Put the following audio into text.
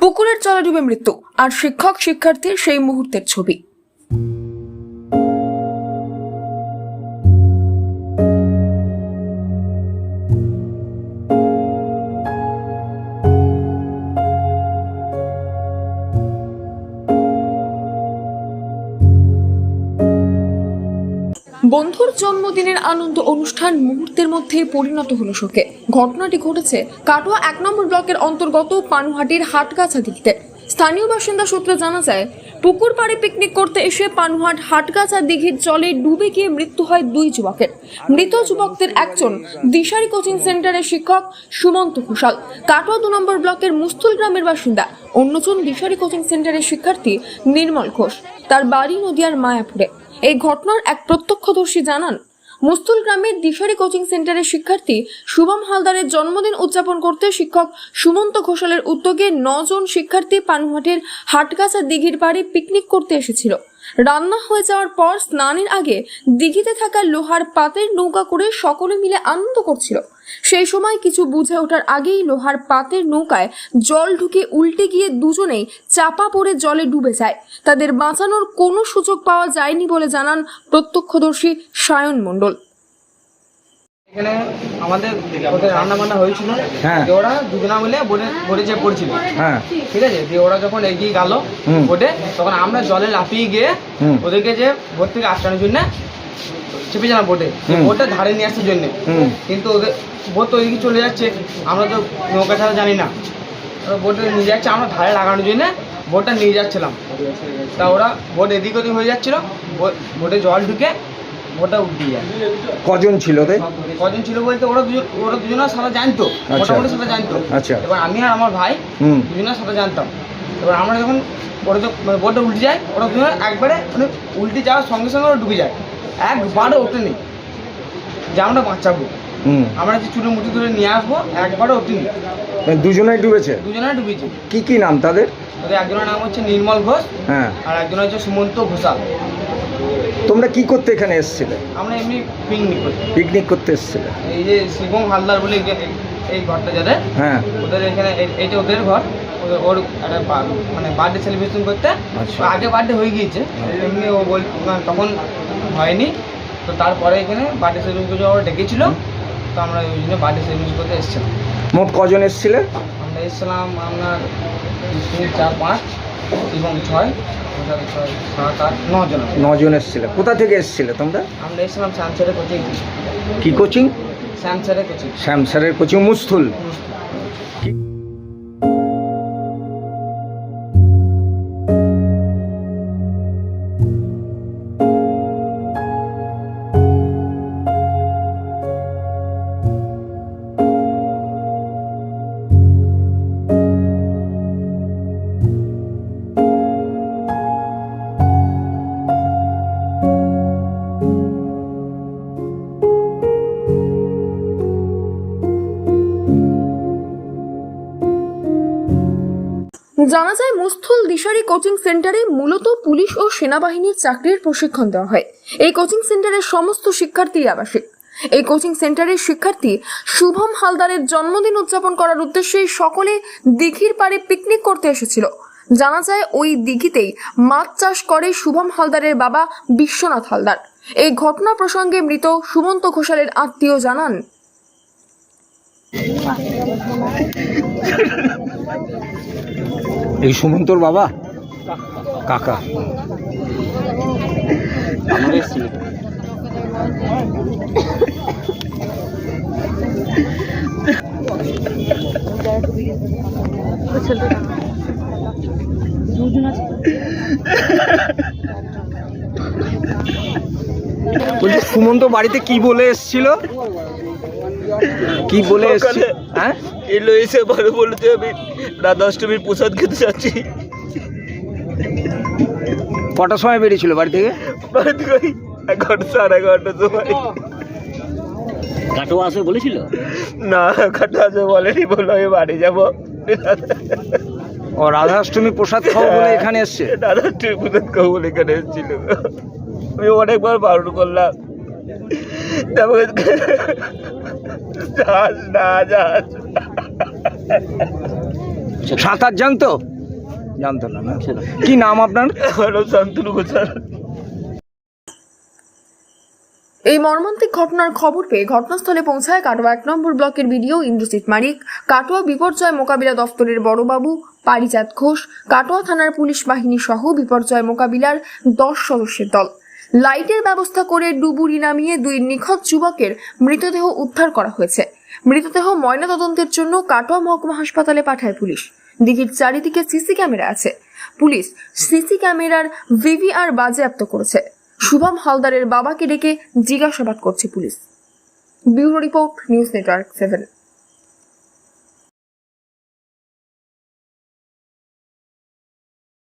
পুকুরের জলে ডুবে মৃত্যু আর শিক্ষক শিক্ষার্থীর সেই মুহূর্তের ছবি। বন্ধুর জন্মদিনের আনন্দ অনুষ্ঠান মুহূর্তের মধ্যে পরিণত হলো শোকে। ঘটনাটি ঘটেছে কাটোয়া এক নম্বর ব্লকের অন্তর্গত পানুহাটির হাটগাছা দিকতে স্থানীয় বাসিন্দা সূত্রে জানা যায় পুকুর পাড়ে পিকনিক করতে এসে পানুহাট হাটগাছা দিঘির জলে ডুবে গিয়ে মৃত্যু হয় দুই যুবকের। মৃত যুবকদের একজন দিশারি কোচিং সেন্টারের শিক্ষক সুমন্ত ঘোষাল। কাটোয়া দু নম্বর ব্লকের মুস্তুল গ্রামের বাসিন্দা। অন্যজন দিশারি কোচিং সেন্টারের শিক্ষার্থী নির্মল ঘোষ। তার বাড়ি নদিয়ার মায়াপুরে। এই ঘটনার এক প্রত্যক্ষদর্শী জানান মুস্তুল গ্রামের দিশারি কোচিং সেন্টারের শিক্ষার্থী শুভম হালদারের জন্মদিন উদযাপন করতে শিক্ষক সুমন্ত ঘোষালের উদ্যোগে নজন শিক্ষার্থী পানুহাটের হাটগাছা দিঘির পাড়ে পিকনিক করতে এসেছিল। রান্না হয়ে যাওয়ার পর স্নানের আগে দিঘিতে থাকা লোহার পাতের নৌকা করে সকলে মিলে আনন্দ করছিল। সেই সময় কিছু বুঝে ওঠার আগেই লোহার পাতের নৌকায় জল ঢুকে উল্টে গিয়ে দুজনেই চাপা পড়ে জলে ডুবে যায়। তাদের বাঁচানোর কোনো সুযোগ পাওয়া যায়নি বলে জানান প্রত্যক্ষদর্শী সায়ন মণ্ডল। এখানে আমাদের ওদের রান্না বান্না হয়েছিল। হ্যাঁ। দিয়ে ওরা দুজনা মিলে বোটে বোটে চেপে পড়ছিল। হ্যাঁ। ঠিক আছে? দিয়ে ওরা যখন এগিয়ে গেল বোটে তখন আমরা জলে লাফিয়ে গিয়ে ওদেরকে যে বোট থেকে আটকানোর জন্য চেপেছিলাম বোটে। বোটটা ধারে নিয়ে আসার জন্য। কিন্তু ওদের বোট তো ওইদিকে চলে যাচ্ছে আমরা তো নৌকা ছাড়া জানি না। বোটে নিয়ে যাচ্ছে আমরা ধারে লাগানোর জন্য বোটটা নিয়ে যাচ্ছিলাম। তা ওরা বোট এদিক ওদিক হয়ে যাচ্ছিল বোট- জল ঢুকে বোটটা উঠে যায়। কজন ছিল কজন ছিল বলতে ওরা দুজন ওরা দুজনে সাঁতার জানতো। আচ্ছা। মোটামুটি সাঁতার জানতো। আচ্ছা। এবার আমি আর আমার ভাই হুম। দুজনে সাঁতার জানতাম। এবার আমরা যখন ওরা তো মানে বোটটা উল্টে যায় ওরা দুজনে একবারে মানে উল্টে যাওয়ার সঙ্গে সঙ্গে ওরা ডুবে যায়। একবারও ওঠে নেই যে আমরা বাঁচাবো। হুম। আমরা যে চুলো মুঠি ধরে নিয়ে আসব একবারও ওঠেনি। দুজনেই ডুবেছে? দুজনে ডুবেছে। কি কি নাম তাদের? একজনের নাম হচ্ছে নির্মল ঘোষ হ্যাঁ। আর একজন হচ্ছে সুমন্ত ঘোষাল। তোমরা কি করতে এখানে এসেছিলে? আমরা এমনি পিকনিক করি পিকনিক করতে এসেছিলে। এই যে শিবম হালদার বলে এই ঘরটা যাদের হ্যাঁ। ওদের এখানে এ- এইটা ওদের ঘর। ওদের- ওর একটা মানে বার্থডে সেলিব্রেশন করতে। আচ্ছা। আগে বার্থডে হয়ে গিয়েছে। এমনি ও বল তখন হয়নি। তো তারপরে এখানে বার্থডে করতে ওরা ডেকেছিল। তো আমরা ওই জন্য বার্থডে সেলিব্রেশন করতে এসেছিলাম। মোট কজন এসেছিলে? আমরা এসেছিলাম আপনার তিন চার পাঁচ এবং ছয়। নজন নজন এসেছিলে। কোথা থেকে এসেছিলে তোমরা? আমরা এসেছিলাম কোচিং। কি কোচিং? কোচিং। কোচিং মুস্থুল। জানা যায়, মুস্থুল দিশারি কোচিং সেন্টারে মূলত পুলিশ ও সেনাবাহিনীর চাকরির প্রশিক্ষণ দেওয়া হয়। এই কোচিং সেন্টারের সমস্ত শিক্ষার্থী আবাসিক। এই কোচিং সেন্টারের শিক্ষার্থী শুভম হালদারের জন্মদিন উদযাপন করার উদ্দেশ্যে সকলে দিঘির পাড়ে পিকনিক করতে এসেছিল। জানা যায়, ওই দিঘিতেই মাছ চাষ করে শুভম হালদারের বাবা বিশ্বনাথ হালদার। এই ঘটনা প্রসঙ্গে মৃত সুমন্ত ঘোষালের আত্মীয় জানান এই সুমন্তর বাবা? কাকা। বলছি সুমন্ত বাড়িতে কি বলে এসেছিল? কি বলে হ্যাঁ? এলো এসে ভালো বলতে আমি রাধা অষ্টমীর প্রসাদ খেতে যাচ্ছি। কটার সময় বেরিয়েছিল বাড়ি থেকে? বাড়ি থেকে এগারোটা সাড়ে এগারোটার সময়। কাটোয়া আসবে বলেছিল? না কাটা আছে বলেনি বলল আমি বাড়ি যাব। ও রাধাষ্টমী প্রসাদ খাওয়া বলে এখানে এসছে? রাধা অষ্টমীর প্রসাদ খাব বলে এখানে এসেছিল। আমি অনেকবার বারণ করলাম। তারপরে যাস না যাস সাঁতার জানতো? জানতো না না। কি নাম আপনার? শান্তনু ঘোষাল এই মর্মান্তিক ঘটনার খবর পেয়ে ঘটনাস্থলে পৌঁছায় কাটোয়া এক নম্বর ব্লকের বিডিও ইন্দ্রজিৎ মারিক কাটোয়া বিপর্যয় মোকাবিলা দপ্তরের বড়বাবু পারিজাত ঘোষ কাটোয়া থানার পুলিশ বাহিনী সহ বিপর্যয় মোকাবিলার দশ সদস্যের দল। লাইটের ব্যবস্থা করে ডুবুরি নামিয়ে দুই নিখোঁজ যুবকের মৃতদেহ উদ্ধার করা হয়েছে। মৃতদেহ ময়নাতদন্তের জন্য কাটোয়া মহকুমা হাসপাতালে পাঠায় পুলিশ। দিঘির চারিদিকে সিসি ক্যামেরা আছে। পুলিশ সিসি ক্যামেরার ভিভিআর বাজেয়াপ্ত করেছে। শুভম হালদারের বাবাকে ডেকে জিজ্ঞাসাবাদ করছে police. Bureau report news network seven.